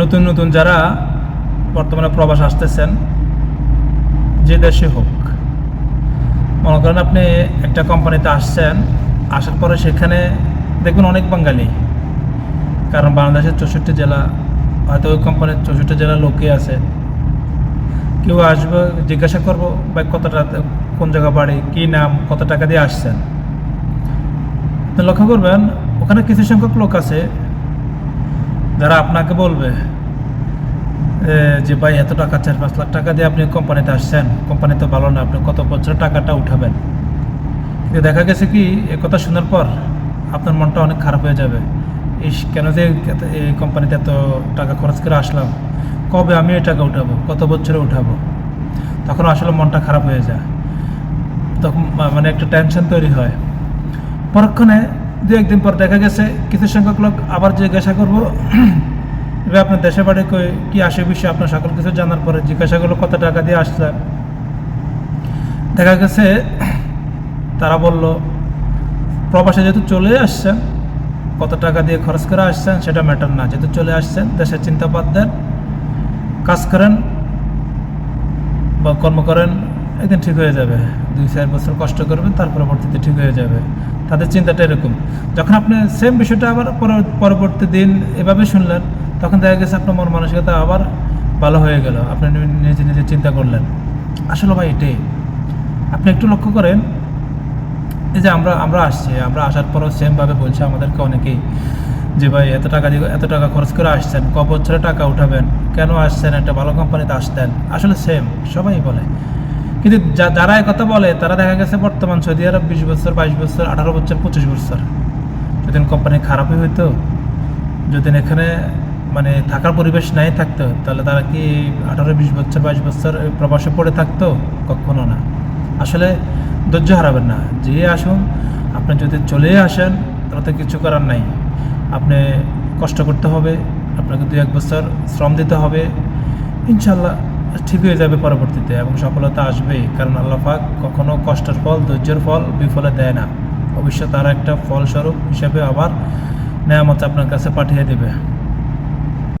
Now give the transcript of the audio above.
নতুন নতুন যারা বর্তমানে প্রবাস আসতেছেন, যে দেশে হোক, মনে করেন আপনি একটা কোম্পানিতে আসছেন, আসার পরে সেখানে দেখবেন অনেক বাঙালি, কারণ বাংলাদেশের চৌষট্টি জেলা, হয়তো ওই কোম্পানির চৌষট্টি জেলা লোকই আছে। কেউ আসবে, জিজ্ঞাসা করব বা কত টাকা কোন জায়গা বাড়ি, কী নাম, কত টাকা দিয়ে আসছেন? লক্ষ্য করবেন, ওখানে কিছু সংখ্যক লোক আছে যারা আপনাকে বলবে যে ভাই এত টাকা, চার পাঁচ লাখ টাকা দিয়ে আপনি কোম্পানিতে আসছেন, কোম্পানি তো ভালো না, আপনি কত বছর টাকাটা উঠাবেন? কিন্তু দেখা গেছে কি, এ কথা শোনার পর আপনার মনটা অনেক খারাপ হয়ে যাবে। ইস, কেন যে এই কোম্পানিতে এত টাকা খরচ করে আসলাম? কবে আমি এই টাকা উঠাবো? কত বছরে উঠাবো? তখন আসলে মনটা খারাপ হয়ে যায়। তখন মানে একটা টেনশন তৈরি হয়। পরক্ষণে দু একদিন পর দেখা গেছে, কিছু সংখ্যক লোক আবার জিজ্ঞাসা করব, এবার আপনার দেশে বাড়ি কই, কি আসে বিষয়ে আপনার সকল কিছু জানার পরে জিজ্ঞাসা করল, কত টাকা দিয়ে আসলেন দেখা গেছে, তারা বলল, প্রবাসে যেহেতু চলে আসছেন, কত টাকা দিয়ে খরচ করে আসছেন সেটা ম্যাটার না, যেহেতু চলে আসছেন, দেশের চিন্তা বাদ দেন কাজ করেন বা কর্ম করেন, একদিন ঠিক হয়ে যাবে। দুই চার বছর কষ্ট করবেন, তার পরবর্তীতে ঠিক হয়ে যাবে। তাদের চিন্তাটা এরকম। যখন আপনি সেম বিষয়টা আবার পরবর্তী দিন এভাবে শুনলেন, তখন দেখা গেছে আপনার মন মানসিকতা আবার ভালো হয়ে গেল। আপনি নিজে নিজে চিন্তা করলেন। আসলে ভাই এটাই। আপনি একটু লক্ষ্য করেন, এই যে আমরা আমরা আসছি, আমরা আসার পরও সেমভাবে বলছে আমাদেরকে অনেকেই যে ভাই এত টাকা দিয়ে, এত টাকা খরচ করে আসছেন ক বছরে টাকা উঠাবেন, কেন আসছেন, একটা ভালো কোম্পানিতে আসতেন? আসলে সেম সবাই বলে। কিন্তু যারা এই কথা বলে, তারা দেখা গেছে বর্তমান সৌদি আরব বিশ বছর, বাইশ বছর, আঠারো বছর, পঁচিশ বছর। যদি কোম্পানি খারাপই হইতো, যদি এখানে মানে থাকার পরিবেশ নাই থাকতো, তাহলে তারা কি আঠারো, বিশ বছর, বাইশ বছর প্রবাসে পড়ে থাকতো? কখনো না। আসলে ধৈর্য হারাবেন না। যে আসুন, আপনি যদি চলে আসেন, তাহলে তো কিছু করার নাই। আপনি কষ্ট করতে হবে, আপনাকে দু এক বছর শ্রম দিতে হবে। ইনশাল্লাহ ঠিক হয়ে যাবে পরবর্তীতে এবং সফলতা আসবে, কারণ আল্লাহ পাক কখনো কষ্টের ফল, ধৈর্যের ফল বিফলে দেয় না। অবশ্য তারা একটা ফলস্বরূপ হিসাবে আবার নেয়ামত আপনার কাছে পাঠিয়ে দেবে।